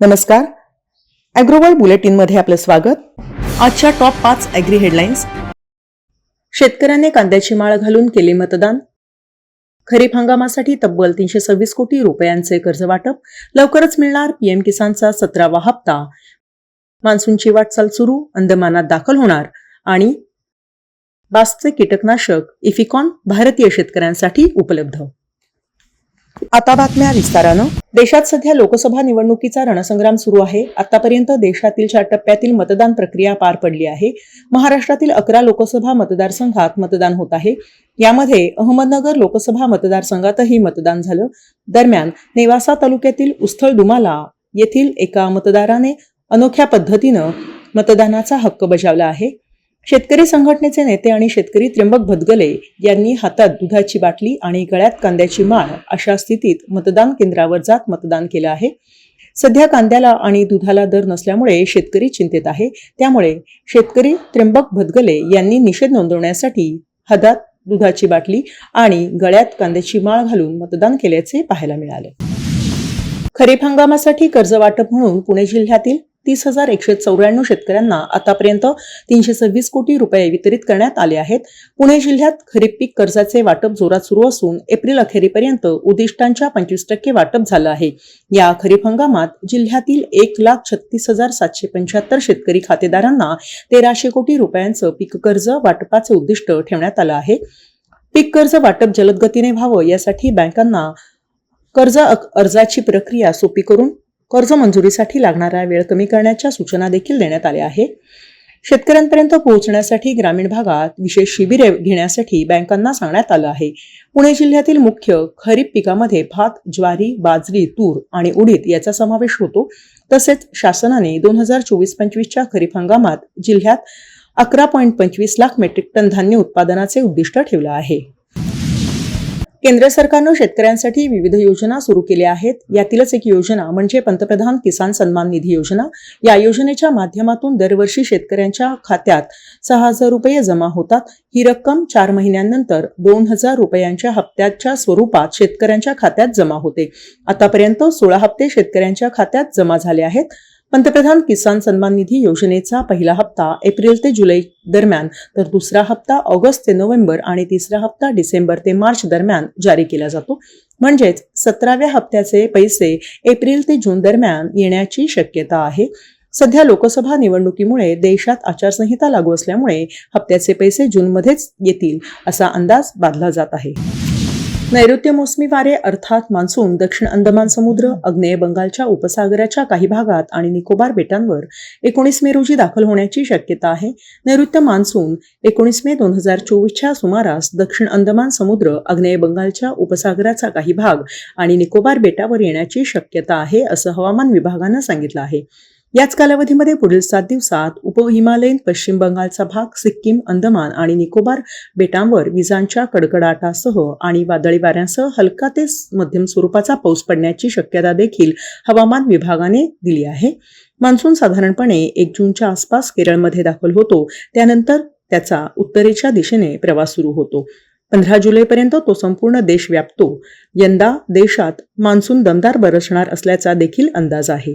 नमस्कार. अॅग्रोवर्ल्ड बुलेटिनमध्ये आपलं स्वागत. आजच्या टॉप पाच अॅग्री हेडलाईन्स शेतकऱ्यांनी कांद्याची माळ घालून केले मतदान. खरीप हंगामासाठी तब्बल तीनशे सव्वीस कोटी रुपयांचे कर्ज वाटप. लवकरच मिळणार पीएम किसानचा सतरावा हप्ता. मान्सूनची वाटचाल सुरू अंदमानात दाखल होणार. आणि बासचे कीटकनाशक इफिकॉन भारतीय शेतकऱ्यांसाठी उपलब्ध. आता बातम्या विस्तारानं. देशात सध्या लोकसभा निवडणुकीचा रणसंग्राम सुरू आहे. आतापर्यंत देशातील चार टप्प्यातील मतदान प्रक्रिया पार पडली आहे. महाराष्ट्रातील अकरा लोकसभा मतदारसंघात मतदान होत आहे. यामध्ये अहमदनगर लोकसभा मतदारसंघातही मतदान झालं. दरम्यान नेवासा तालुक्यातील उस्थळ दुमाला येथील एका मतदाराने अनोख्या पद्धतीनं मतदानाचा हक्क बजावला आहे. शेतकरी संघटनेचे नेते आणि शेतकरी त्र्यंबक भदगले यांनी हातात दुधाची बाटली आणि गळ्यात कांद्याची माळ अशा स्थितीत मतदान केंद्रावर जात मतदान केलं आहे. सध्या कांद्याला आणि दुधाला दर नसल्यामुळे शेतकरी चिंतेत आहे. त्यामुळे शेतकरी त्र्यंबक भदगले यांनी निषेध नोंदवण्यासाठी हातात दुधाची बाटली आणि गळ्यात कांद्याची माळ घालून मतदान केल्याचे पाहायला मिळाले. खरीप हंगामासाठी कर्ज वाटप म्हणून पुणे जिल्ह्यातील तीस हजार एकशे चौऱ्याण्णव शेतकऱ्यांना आतापर्यंत तीनशे सव्वीस कोटी रुपये वितरित करण्यात आले आहेत. पुणे जिल्ह्यात खरीप पीक कर्जाचे वाटप जोरात सुरू असून एप्रिल अखेरीपर्यंत उद्दिष्टांच्या पंचवीस टक्के वाटप झालं आहे. या खरीप हंगामात जिल्ह्यातील एक लाख छत्तीस हजार सातशे पंच्याहत्तर शेतकरी खातेदारांना तेराशे कोटी रुपयांचं पीक कर्ज वाटपाचे उद्दिष्ट ठेवण्यात आलं आहे. पीक कर्ज वाटप जलद गतीने व्हावं यासाठी बँकांना कर्ज अर्जाची प्रक्रिया सोपी करून कर्ज मंजुरीसाठी लागणारा वेळ कमी करण्याच्या सूचना देखील देण्यात आल्या आहे शेतकऱ्यांपर्यंत पोहोचण्यासाठी ग्रामीण भागात विशेष शिबिरे घेण्यासाठी बँकांना सांगण्यात आलं आहे. पुणे जिल्ह्यातील मुख्य खरीप पिकामध्ये भात ज्वारी बाजरी तूर आणि उडीद याचा समावेश होतो. तसेच शासनाने दोन हजार चोवीस पंचवीसच्या खरीप हंगामात जिल्ह्यात अकरा पॉईंट पंचवीस लाख मेट्रिक टन धान्य उत्पादनाचे उद्दिष्ट ठेवलं आहे. केंद्र सरकारनं शेतकऱ्यांसाठी विविध योजना सुरू केल्या आहेत. यातीलच एक योजना म्हणजे पंतप्रधान किसान सन्मान निधी योजना. या योजनेच्या माध्यमातून दरवर्षी शेतकऱ्यांच्या खात्यात सहा हजार रुपये जमा होतात. ही रक्कम चार महिन्यांनंतर दोन हजार रुपयांच्या हप्त्याच्या स्वरूपात शेतकऱ्यांच्या खात्यात जमा होते. आतापर्यंत सोळा हप्ते शेतकऱ्यांच्या खात्यात जमा झाले आहेत. पंतप्रधान किसान सन्मान निधी योजनेचा पहिला हप्ता एप्रिल ते जुलै दरम्यान तर दुसरा हप्ता ऑगस्ट ते नोव्हेंबर आणि तिसरा हप्ता डिसेंबर ते मार्च दरम्यान जारी केला जातो. म्हणजेच सतराव्या हप्त्याचे पैसे एप्रिल ते जून दरम्यान येण्याची शक्यता आहे. सध्या लोकसभा निवडणुकीमुळे देशात आचारसंहिता लागू असल्यामुळे हप्त्याचे पैसे जूनमध्येच येतील असा अंदाज बांधला जात आहे. नैऋत्य मोसमी वारे अर्थात मान्सून दक्षिण अंदमान समुद्र आग्नेय बंगालच्या उपसागराच्या काही भागात आणि निकोबार बेटांवर एकोणीस मे रोजी दाखल होण्याची शक्यता आहे. नैऋत्य मान्सून एकोणीस मे दोन हजार चोवीसच्या सुमारास दक्षिण अंदमान समुद्र आग्नेय बंगालच्या उपसागराचा काही भाग आणि निकोबार बेटावर येण्याची शक्यता आहे असं हवामान विभागानं सांगितलं आहे. याच कालावधीमध्ये पुढील सात दिवसात उपहिमालयीन पश्चिम बंगालचा भाग सिक्कीम अंदमान आणि निकोबार बेटांवर विजांच्या कडकडाटासह आणि वादळी वाऱ्यांसह हलका ते मध्यम स्वरूपाचा पाऊस पडण्याची शक्यता देखील हवामान विभागाने दिली आहे. मान्सून साधारणपणे एक जूनच्या आसपास केरळमध्ये दाखल होतो. त्यानंतर त्याचा उत्तरेच्या दिशेने प्रवास सुरू होतो. पंधरा जुलैपर्यंत तो संपूर्ण देश व्यापतो. यंदा देशात मान्सून दमदार बरसणार असल्याचा देखील अंदाज आहे.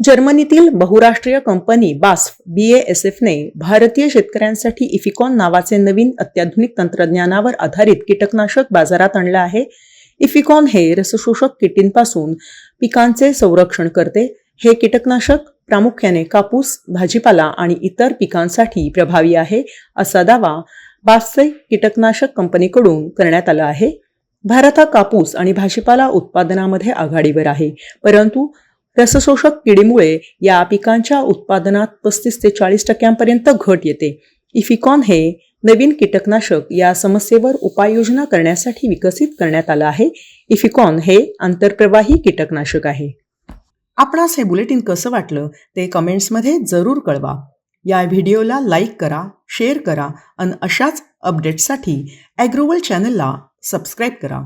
जर्मनीतील बहुराष्ट्रीय कंपनी बास्फ बीएएसएफने भारतीय शेतकऱ्यांसाठी इफिकॉन नावाचे नवीन अत्याधुनिक तंत्रज्ञानावर आधारित कीटकनाशक बाजारात आणलं आहे. इफिकॉन हे रसशोषक किटींपासून पिकांचे संरक्षण करते. हे कीटकनाशक प्रामुख्याने कापूस भाजीपाला आणि इतर पिकांसाठी प्रभावी आहे असा दावा बास्फे कीटकनाशक कंपनीकडून करण्यात आला आहे. भारत हा कापूस आणि भाजीपाला उत्पादनामध्ये आघाडीवर आहे परंतु रसशोषक किडीमुळे या पिकांच्या उत्पादनात पस्तीस ते चाळीस टक्क्यांपर्यंत घट येते. इफिकॉन हे नवीन कीटकनाशक या समस्येवर उपाययोजना करण्यासाठी विकसित करण्यात आलं आहे. इफिकॉन हे आंतरप्रवाही कीटकनाशक आहे. आपणास हे बुलेटिन कसं वाटलं ते कमेंट्समध्ये जरूर कळवा. या व्हिडिओला लाईक करा शेअर करा आणि अशाच अपडेट्ससाठी ॲग्रोवल चॅनलला सबस्क्राईब करा.